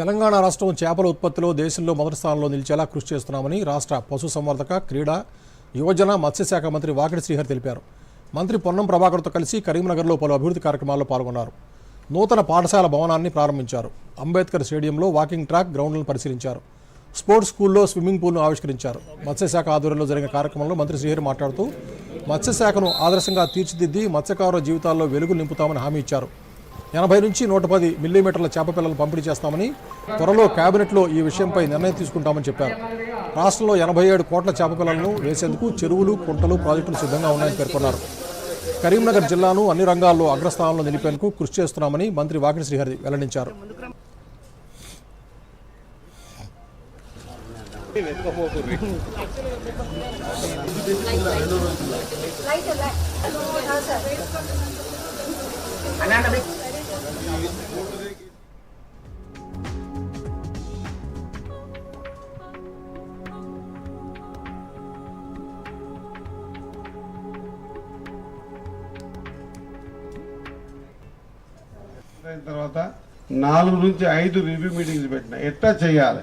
తెలంగాణ రాష్ట్రం చేపల ఉత్పత్తిలో దేశంలో మొదటి స్థానంలో నిలిచేలా కృషి చేస్తున్నామని రాష్ట్ర పశుసంవర్ధక క్రీడా యువజన మత్స్యశాఖ మంత్రి వాకిటి శ్రీహరి తెలిపారు. మంత్రి పొన్నం ప్రభాకర్తో కలిసి కరీంనగర్లో పలు అభివృద్ధి కార్యక్రమాల్లో పాల్గొన్నారు. నూతన పాఠశాల భవనాన్ని ప్రారంభించారు. అంబేద్కర్ స్టేడియంలో వాకింగ్ ట్రాక్ గ్రౌండ్లను పరిశీలించారు. స్పోర్ట్స్ స్కూల్లో స్విమ్మింగ్ పూల్ను ఆవిష్కరించారు. మత్స్యశాఖ ఆధ్వర్యంలో జరిగిన కార్యక్రమంలో మంత్రి శ్రీహరి మాట్లాడుతూ మత్స్యశాఖను ఆదర్శంగా తీర్చిదిద్ది మత్స్యకారుల జీవితాల్లో వెలుగు నింపుతామని హామీ ఇచ్చారు. ఎనభై నుంచి నూట పది మిల్లీమీటర్ల చేప పిల్లలు పంపిణీ చేస్తామని త్వరలో కేబినెట్లో ఈ విషయంపై నిర్ణయం తీసుకుంటామని చెప్పారు. రాష్ట్రంలో ఎనభై ఏడు కోట్ల చేప పిల్లలను వేసేందుకు చెరువులు కుంటలు ప్రాజెక్టులు సిద్ధంగా ఉన్నాయని పేర్కొన్నారు. కరీంనగర్ జిల్లాను అన్ని రంగాల్లో అగ్రస్థానంలో నిలిపేందుకు కృషి చేస్తున్నామని మంత్రి వాకిటి శ్రీహరి వెల్లడించారు. అయిన తర్వాత నాలుగు నుంచి ఐదు రివ్యూ మీటింగ్స్ పెట్టిన. ఎట్లా చేయాలి?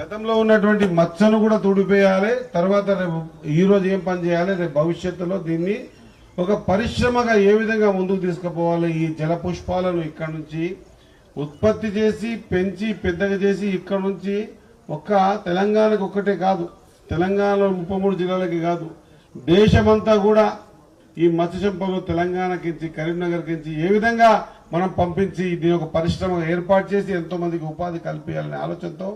గతంలో ఉన్నటువంటి మచ్చను కూడా తుడిపేయాలి. తర్వాత రేపు ఈరోజు ఏం పని చేయాలి? రేపు భవిష్యత్తులో దీన్ని ఒక పరిశ్రమగా ఏ విధంగా ముందుకు తీసుకుపోవాలి? ఈ జల పుష్పాలను ఇక్కడ నుంచి ఉత్పత్తి చేసి పెంచి పెద్దగా చేసి ఇక్కడ నుంచి ఒక్క తెలంగాణకు ఒక్కటే కాదు తెలంగాణలో ముప్పై మూడు జిల్లాలకి కాదు దేశమంతా కూడా ఈ మత్స్య సంపదలు తెలంగాణకించి కరీంనగర్కించి ఏ విధంగా మనం పంపించి దీని ఒక పరిశ్రమ ఏర్పాటు చేసి ఎంతో మందికి ఉపాధి కల్పించాలనే ఆలోచనతో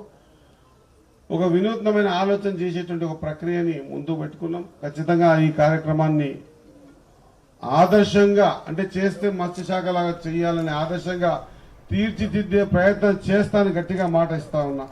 ఒక వినూత్నమైన ఆలోచన చేసేటువంటి ఒక ప్రక్రియని ముందు పెట్టుకున్నాం. ఖచ్చితంగా ఈ కార్యక్రమాన్ని ఆదర్శంగా అంటే చేస్తే మత్స్యశాఖ లాగా చేయాలని ఆదర్శంగా తీర్చిదిద్దే ప్రయత్నం చేస్తానని గట్టిగా మాట ఇస్తా ఉన్నా.